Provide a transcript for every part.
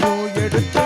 பூ எடுத்து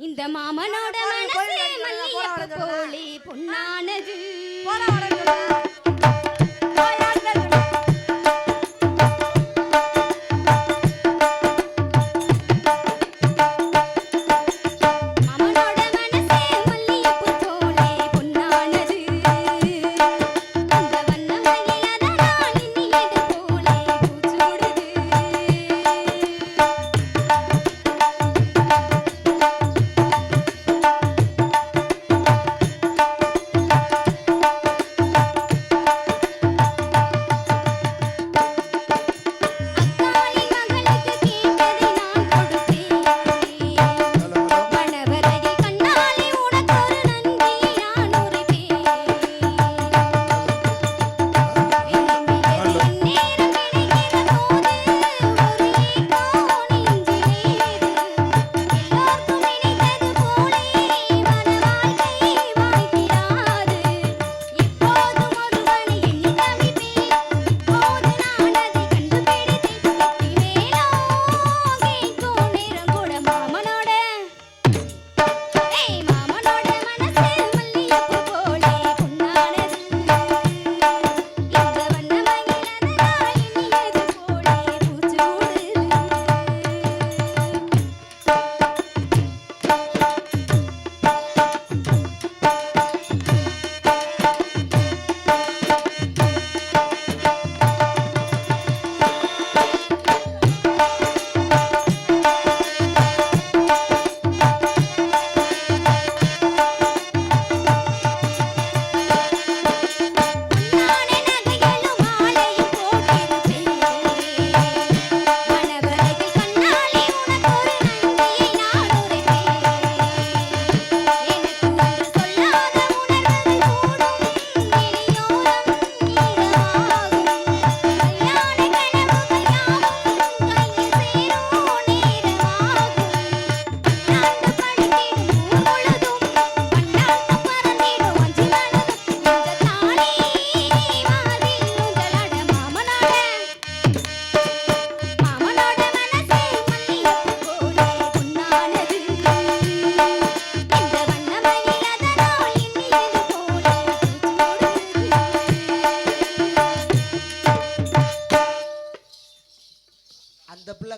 இந்த மாமனோட மனசே மல்லிகைப்பூ போலி பொன்னானது. போற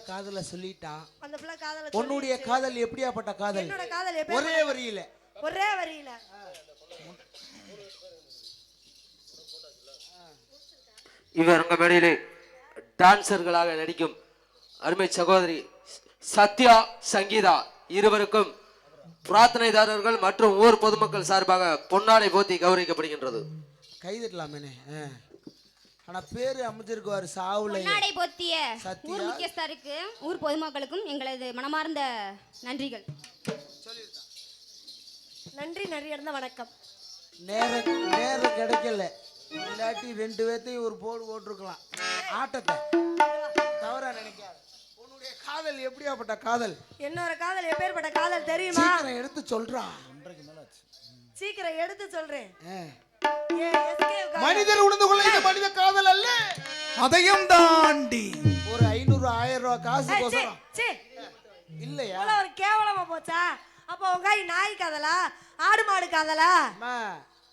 காதல சொல்லிட்டான். அந்த பிள்ளை காதல உன்னுடைய காதல் எப்படியாப்பட்ட காதல்? என்னோட காதல் ஒரே வரியில. ஒரே வரியில. இவர் உங்க மேடையிலே டான்சர்களாக நடிக்கும் அருமை சகோதரி சத்யா சங்கீதா இருவருக்கும் பிரார்த்தனைதாரர்கள் மற்றும் ஊர் பொதுமக்கள் சார்பாக பொன்னாடை போத்தி கௌரவிக்கப்படுகின்றது. கைதிடலாமே ஆனா பேரு அமைச்சிருக்குவாரு சாவுல பொன்னாடை பொத்திய. ஊர் முக்கியஸ்தருக்கு ஊர் பொதுமக்களுக்கும் எங்களது மனமார்ந்த நன்றிகள். நன்றி நன்றி வணக்கம். நேரம் நேரம் கிடைக்கல. இல்லாட்டி ரெண்டு பேர்த்தையும் ஒரு போடு போட்டிருக்கலாம். ஆட்டத்தை. தவறா நினைக்காத. உன்னுடைய காதல் எப்படியாப்பட்ட காதல்? என்னோட காதல் எப்பேற்பட்ட காதல் தெரியுமா? சீக்கிரம் எடுத்து சொல்றா. சீக்கிரம் எடுத்து சொல்றேன். மனிதர் உணர்ந்து கொள்ள இது மனித காதல் அல்ல. அதையும் தாண்டி ஒரு ஐநூறு ஆயிரம் ரூபாய் காசு கோசரம். இல்லையா? ஒரு கேவலமா போச்சா? அப்ப உங்க நாய் காதலா? ஆடு மாடு காதலா?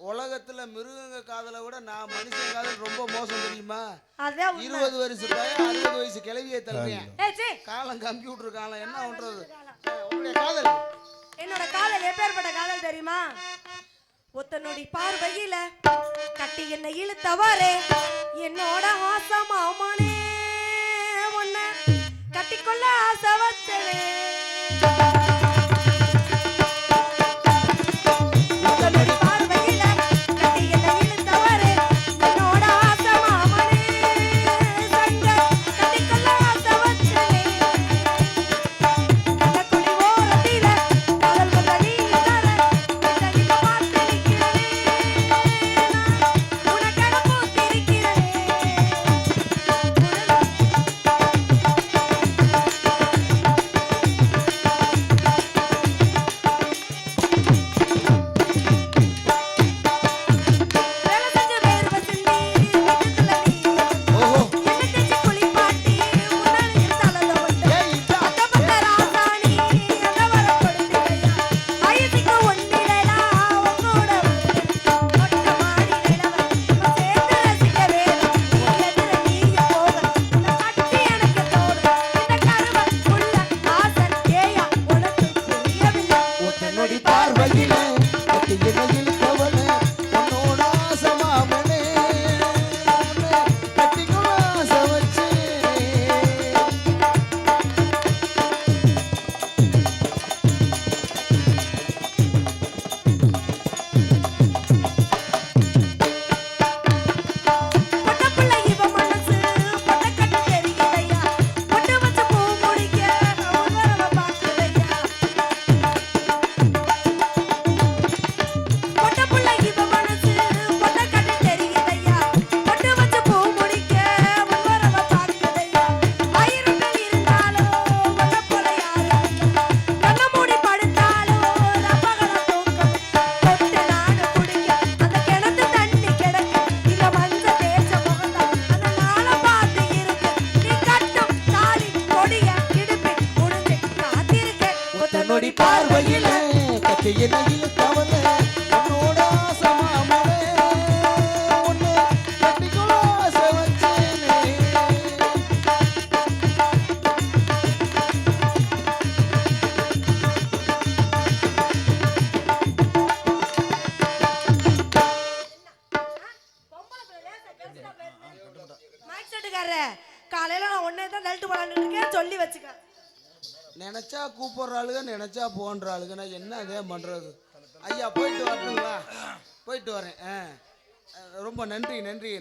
உலகத்துல மிருகங்க காதலை விட நான் மனுஷன் காதல் ரொம்ப மோசம் தெரியுமா. இருபது வயசு பையன் அறுபது வயசு கிளவியை தள்ளுறேன். காலம் கம்ப்யூட்டர் காலம் என்ன பண்றது? காதல். என்னோட காதல் எப்பேற்பட்ட காதல் தெரியுமா? ஒத்த பார்வையில கட்டி என்ன இழுத்தவாறே. என்னோட ஆசை மாமனே உன்னை கட்டிக்கொள்ள ஆசை வச்சவே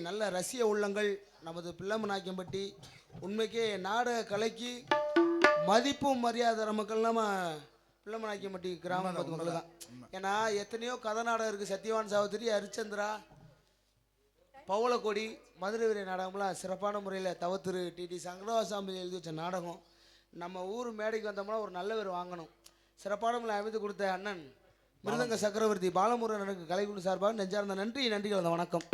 நல்ல ரசிய உள்ளங்கள். நமது பிள்ளமநாயக்கம்பட்டி உண்மைக்கே நாடக கலைக்கு மதிப்பும் மரியாதை மக்கள் நம்ம பிள்ளமநாயக்கம்பட்டி கிராம மக்கள் தான். ஏன்னா எத்தனையோ கதை நாடகம் இருக்குது சத்யவான் சாவித்திரி ஹரிச்சந்திரா பவளக்கொடி மதுரை வீர நாடகம்லாம் சிறப்பான முறையில் தவத்திரு டிடி சங்கரவாசாமி எழுதி வச்ச நாடகம். நம்ம ஊர் மேடைக்கு வந்தோம்னா ஒரு நல்ல பேர் வாங்கணும். சிறப்பான முறையில் அமைத்து கொடுத்த அண்ணன் மிருதங்க சக்கரவர்த்தி பாலமுருகன் எனக்கு கலைக்குழு சார்பாக நெஞ்சார்ந்த நன்றி நன்றி கலந்த வணக்கம்.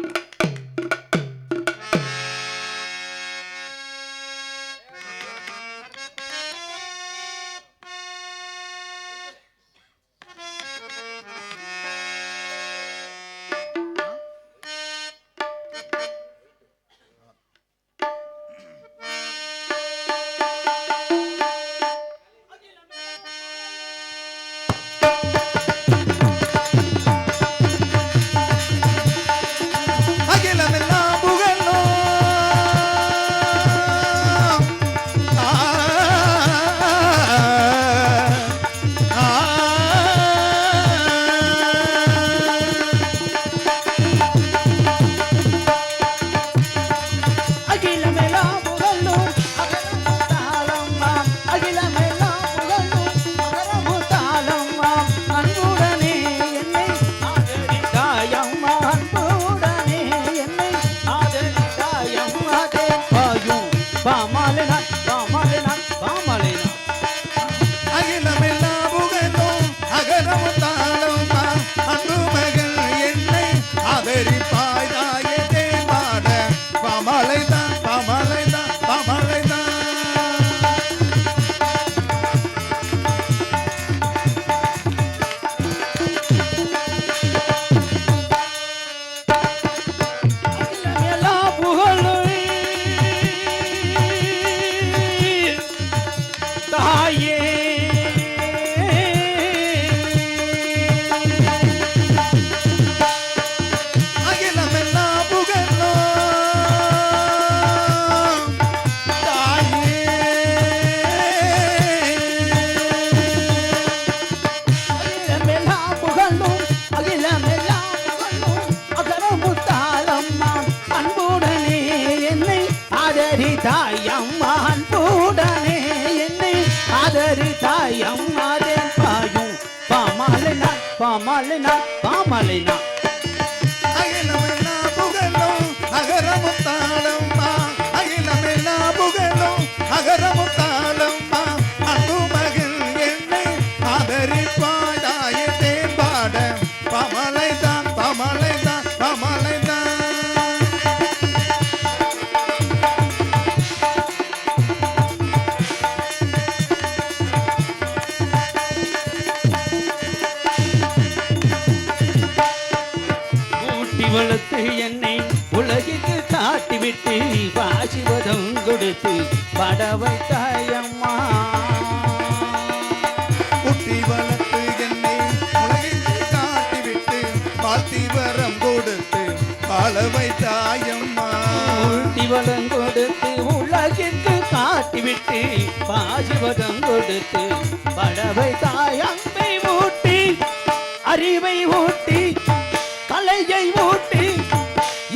காட்டிவிட்டு பாசிவதம் கொடுத்து படவை தாயம்பை ஊட்டி அறிவை ஊட்டி கலையை ஊட்டி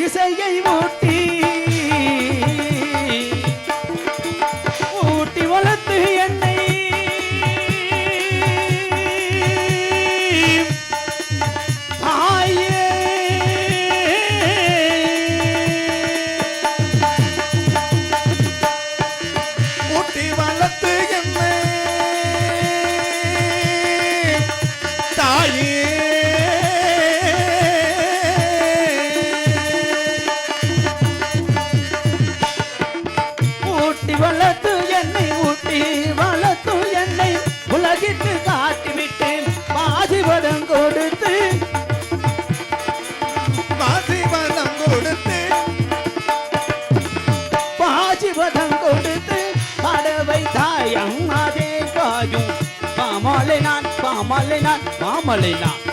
இசையை ஊட்டி ஊட்டி மாமலை நான் மாமலை நான்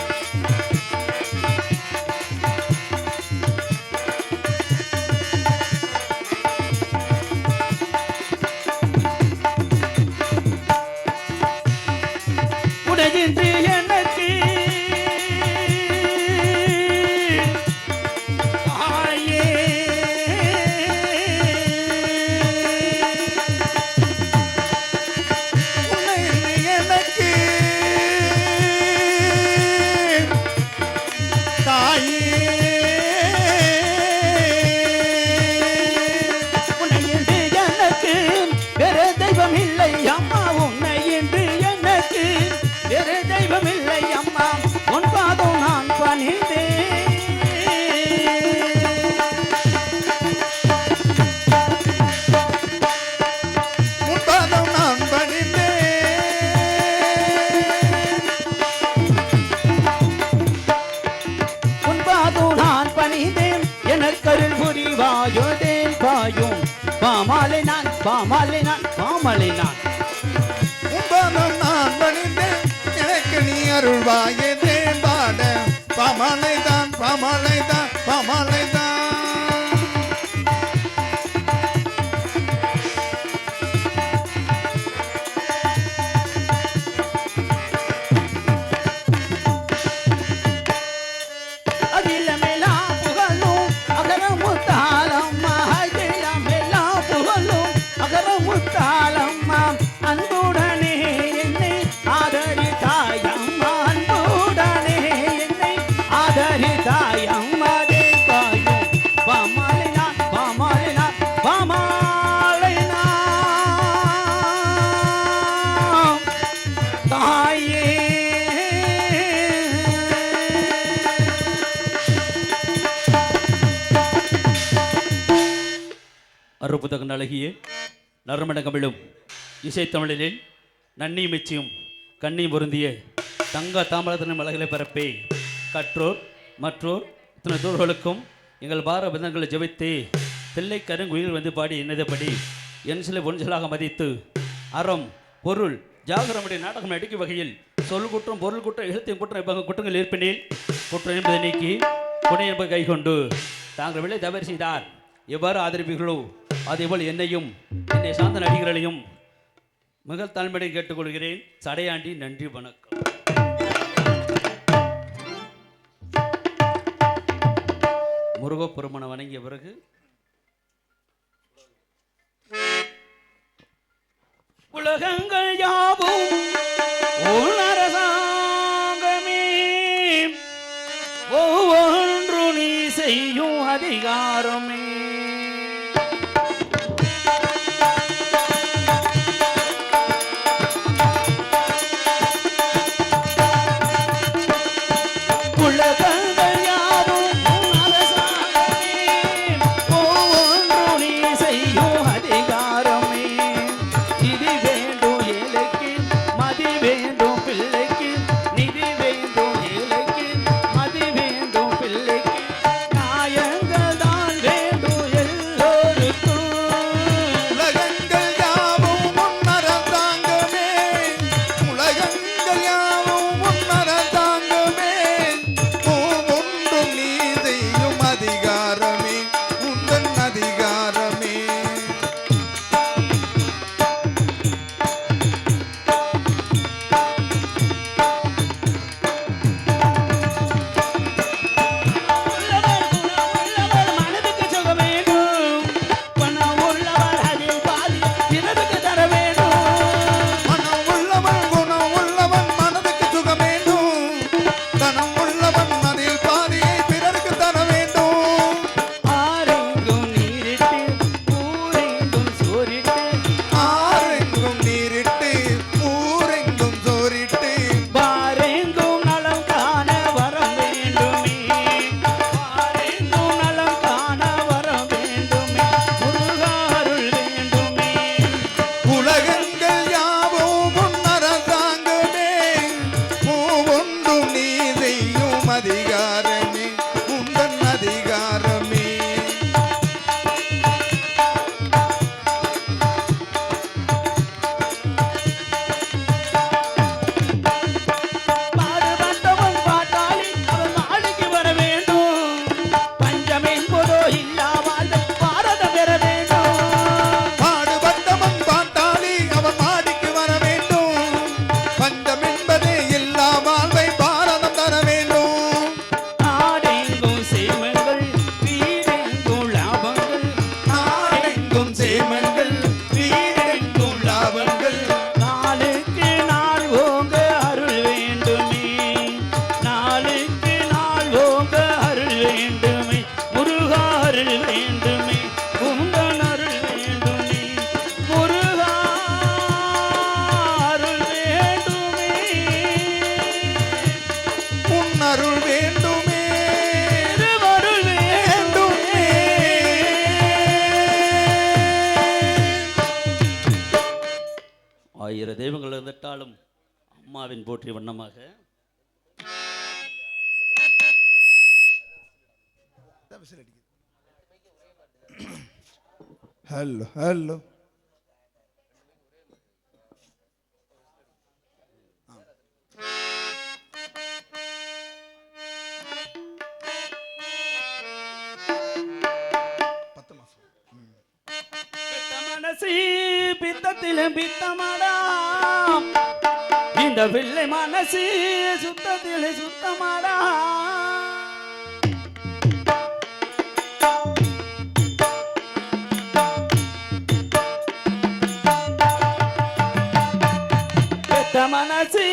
புத்தகம் அழகிய நறுமண இசைத்தமிழனில் நன்னி மிச்சியும் கண்ணி பொருந்திய தங்க தாமரத்தின மலர்களை பரப்பே. கற்றோர் மற்றோர் இத்தனை தூர்களுக்கும் எங்கள் பார பந்தங்களை ஜெபித்து பிள்ளை கருங்குயில் வந்து பாடி என்னதபடி என் சில ஒன்சலாக மதித்து அறம் பொருள் ஜாகரமுடைய நாடகம் நடிக்கும் வகையில் சொல் குற்றம் பொருள் குற்றம் எழுத்தையும் குற்றம் இப்போ குற்றங்கள் ஏற்பினில் குற்றம் என்பதை நீக்கி துணை என்பதை கைகொண்டு தாங்கள் விலை தவறு செய்தார் எவ்வாறு ஆதரிப்பீர்களோ அதேபோல் என்னையும் என்னை சார்ந்த நடிகர்களையும் மிக தலைமையை கேட்டுக்கொள்கிறேன். சடையாண்டி நன்றி வணக்கம். முருகப்பெருமனை வணங்கிய பிறகு உலகங்கள் யாவும் உணரசாங்கமே ஒவ்வொன்று நீ செய்யும் அதிகாரமே. உலகம் வேறு தெய்வங்கள் இருந்திட்டாலும் அம்மாவின் போற்றி வண்ணமாக. ஹலோ ஹலோ பித்தத்திலும் பித்தமாடா. இந்த பிள்ளை மனசு சுத்தத்தில் சுத்தமாடா. மனசு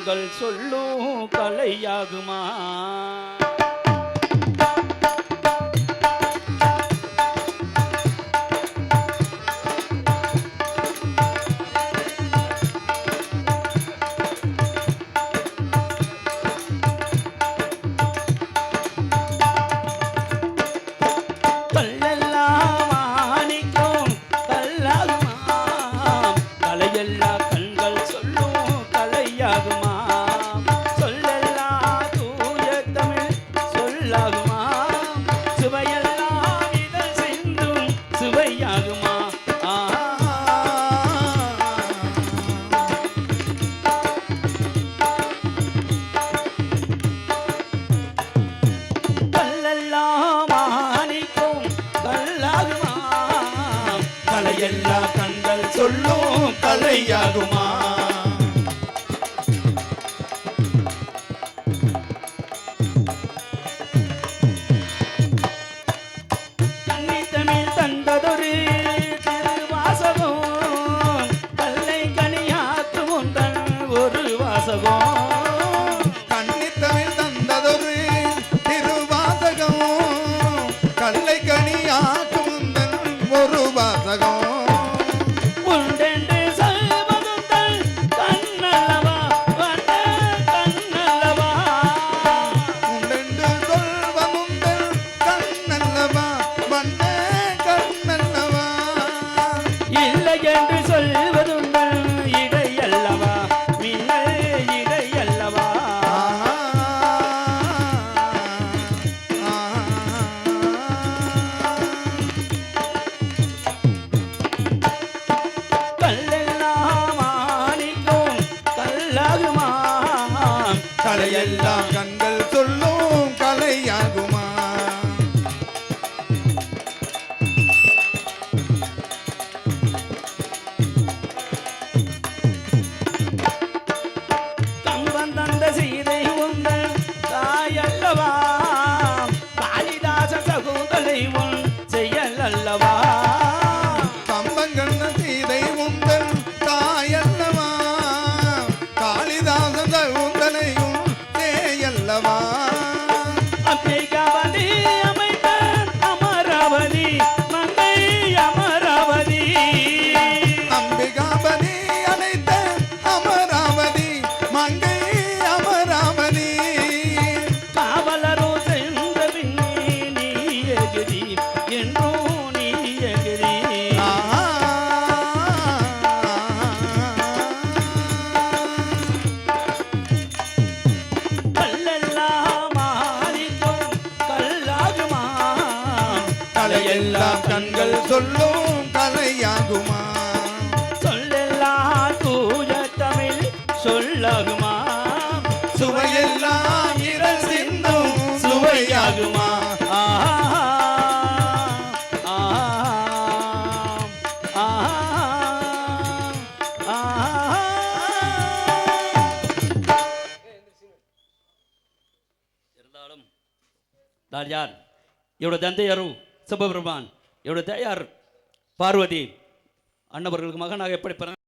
எங்கள் சொல்லு கடையெல்லாம் ತಂದೆಯರು ಸುಬ್ಬಬ್ರಹ್ಮಾನ್ ಇವರ தயார் பார்வதி அன்னவர்களுக்கு மகனாக எப்படி பிறந்த